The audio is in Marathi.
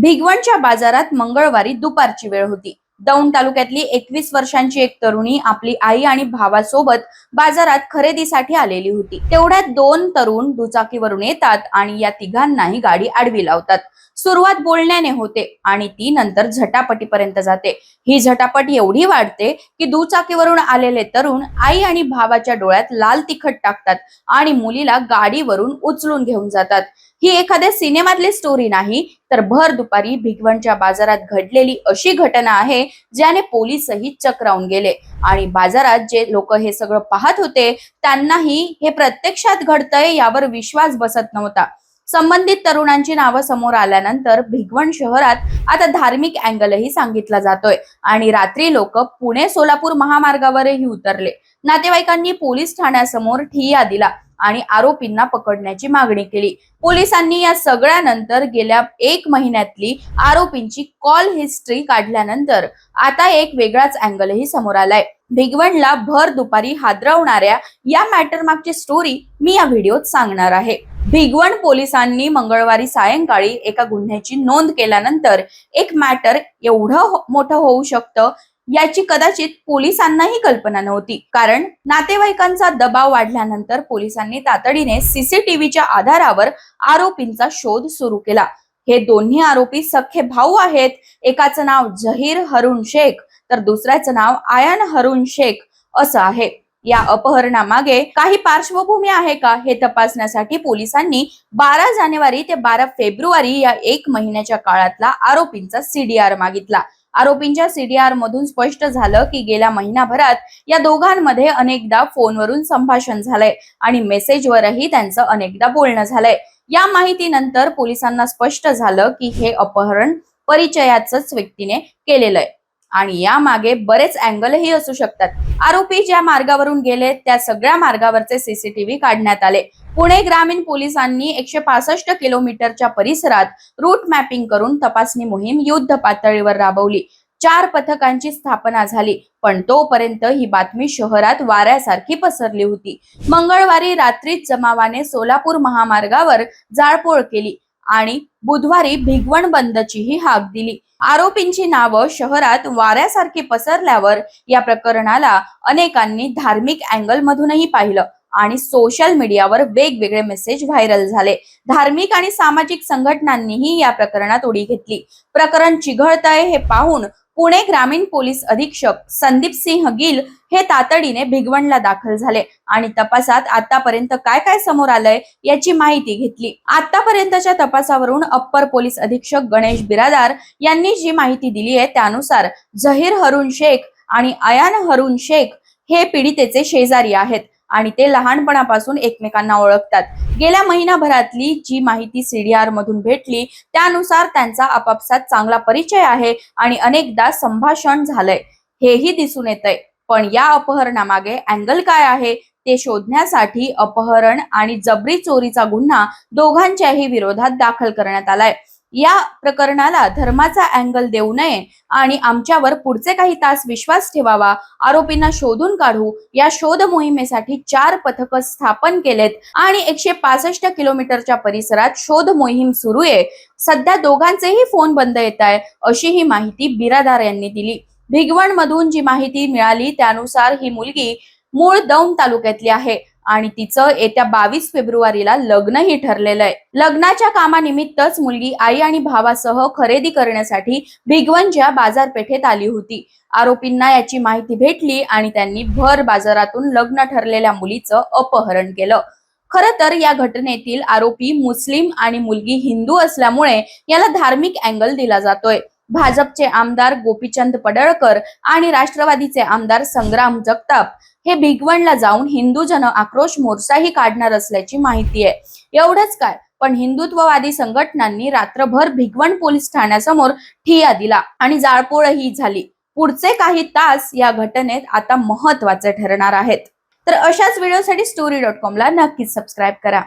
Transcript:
भिगवणच्या बाजारात मंगळवारी दुपारची वेळ होती. दौंड तालुक्यातली एकवीस वर्षांची एक तरुणी आपली आई आणि भावासोबत बाजारात खरेदीसाठी आलेली होती. तेवढ्यात दोन तरुण दुचाकीवरून येतात आणि या तिघांनाही गाडी आडवी लावतात. सुरुवात बोलण्याने होते आणि ती नंतर झटापटीपर्यंत जाते. ही झटापट एवढी वाढते की दुचाकीवरून आलेले तरुण आई आणि भावाच्या डोळ्यात लाल तिखट टाकतात आणि मुलीला गाडीवरून उचलून घेऊन जातात. ही एखाद्या सिनेमातली स्टोरी नाही तर भर दुपारी भिगवणच्या बाजारात घडलेली अशी घटना आहे ज्याने पोलीसही चक्रावून गेले. आणि बाजारात जे लोक हे सगळं पाहत होते त्यांनाही हे प्रत्यक्षात घडतंय यावर विश्वास बसत नव्हता. संबंधित तरुणांची नावं समोर आल्यानंतर भिगवण शहरात आता धार्मिक अँगलही सांगितला जातोय आणि रात्री लोक पुणे सोलापूर महामार्गावरही उतरले. नातेवाईकांनी पोलीस ठाण्यासमोर ठिय्या दिला. आणि आरोपींना पकडण्याची मागणी केली. पोलिसांनी या सगळ्यानंतर गेल्या एक महिन्यातली आरोपींची कॉल हिस्ट्री काढल्यानंतर आता एक वेगळाच अँगलही समोर आलाय. भिगवणला भर दुपारी हादरवणाऱ्या या मॅटर मागची स्टोरी मी या व्हिडिओत सांगणार आहे. भिगवण पोलिसांनी मंगळवारी सायंकाळी एका गुन्ह्याची नोंद केल्यानंतर एक मॅटर एवढं हो-, मोठं होऊ शकतं याची कदाचित पोलिसांनाही कल्पना नव्हती. कारण नातेवाईकांचा दबाव वाढल्यानंतर पोलिसांनी तातडीने सीसीटीव्हीच्या आधारावर आरोपींचा शोध सुरू केला. हे दोन्ही आरोपी सख्खे भाऊ आहेत. एकाचं नाव झहीर हरुण शेख तर दुसऱ्याचं नाव आयन हरुण शेख असं आहे. या अपहरणामागे काही पार्श्वभूमी आहे का हे तपासण्यासाठी पोलिसांनी बारा जानेवारी ते बारा फेब्रुवारी या एक महिन्याच्या काळातला आरोपींचा सीडीआर मागितला. आरोपींच्या सीडीआर मधून स्पष्ट झालं की गेल्या महिनाभरात या दोघांमध्ये अनेकदा फोनवरून संभाषण झालंय आणि मेसेजवरही त्यांचं अनेकदा बोलणं झालंय. या माहितीनंतर पोलिसांना स्पष्ट झालं की हे अपहरण परिचयाच व्यक्तीने केलेलं आहे. आणि यामागे बरेच अँगलही असू शकतात. आरोपी ज्या मार्गावरून गेले त्या सगळ्या मार्गावरचे सीसीटीव्ही काढण्यात आले. पुणे ग्रामीण पोलिसांनी एकशे पासष्ट किलोमीटरच्या परिसरात रूट मॅपिंग करून तपासणी मोहीम युद्ध पातळीवर राबवली. चार पथकांची स्थापना झाली पण तोपर्यंत ही बातमी शहरात वाऱ्यासारखी पसरली होती. मंगळवारी रात्रीच जमावाने सोलापूर महामार्गावर जाळपोळ केली. आणि बुधवारी भिगवण बंदचीही हाक दिली. आरोपींची नावं शहरात वाऱ्यासारखी पसरल्यावर या प्रकरणाला अनेकांनी धार्मिक अँगल मधूनही पाहिलं आणि सोशल मीडियावर वेगवेगळे मेसेज व्हायरल झाले. धार्मिक आणि सामाजिक संघटनांनीही या प्रकरणात उडी घेतली. प्रकरण चिघळतंय हे पाहून पुणे ग्रामीण पोलीस अधीक्षक संदीप सिंह गिल हे तातडीने भिगवणला दाखल झाले. आणि तपासात आतापर्यंत काय काय समोर आलंय याची माहिती घेतली. आतापर्यंतच्या तपासावरून अप्पर पोलीस अधीक्षक गणेश बिरादार यांनी जी माहिती दिली आहे त्यानुसार झहीर हरुण शेख आणि अयान हरुण शेख हे पीडितेचे शेजारी आहेत आणि ते लहानपणापासून एकमेकांना ओळखतात. गेल्या महिनाभरातली जी माहिती सीडीआर मधून भेटली त्यानुसार त्यांचा आपापसात चांगला परिचय आहे आणि अनेकदा संभाषण झालंय. हेही दिसून येतंय. पण या अपहरणामागे अँगल काय आहे ते शोधण्यासाठी अपहरण आणि जबरी चोरीचा गुन्हा दोघांच्याही विरोधात दाखल करण्यात आलाय. या प्रकरणाला धर्माचा अँगल देऊ नये आणि आमच्यावर पुढचे काही तास विश्वास ठेवावा आरोपींना शोधून काढू या शोध मोहिमेसाठी चार पथक स्थापन केलेत आणि एकशे पासष्ट किलोमीटरच्या परिसरात शोध मोहीम सुरू आहे. सध्या दोघांचेही फोन बंद येत आहे अशी ही माहिती बिरादार यांनी दिली. भिगवण मधून जी माहिती मिळाली त्यानुसार ही मुलगी मूळ दौंड तालुक्यातली आहे आणि तिचं येत्या बावीस फेब्रुवारीला लग्नही ठरलेलं आहे. लग्नाच्या कामानिमित्तच मुलगी आई आणि भावासह खरेदी करण्यासाठी भिगवणच्या बाजारपेठेत आली होती. आरोपींना याची माहिती भेटली आणि त्यांनी भर बाजारातून लग्न ठरलेल्या मुलीचं अपहरण केलं. खर तर या घटनेतील आरोपी मुस्लिम आणि मुलगी हिंदू असल्यामुळे याला धार्मिक अँगल दिला जातोय. भाजपचे आमदार गोपीचंद पडळकर आणि राष्ट्रवादीचे आमदार संग्राम जगताप हे भिगवणला जाऊन हिंदू जन आक्रोश मोर्चाही काढणार असल्याची माहिती आहे. एवढंच काय पण हिंदुत्ववादी संघटनांनी रात्रभर भिगवण पोलीस ठाण्यासमोर ठिया दिला आणि जाळपोळही झाली. पुढचे काही तास या घटनेत आता महत्त्वाचे ठरणार आहेत. तर अशाच व्हिडिओसाठी स्टोरी डॉट कॉमला नक्कीच सबस्क्राईब करा.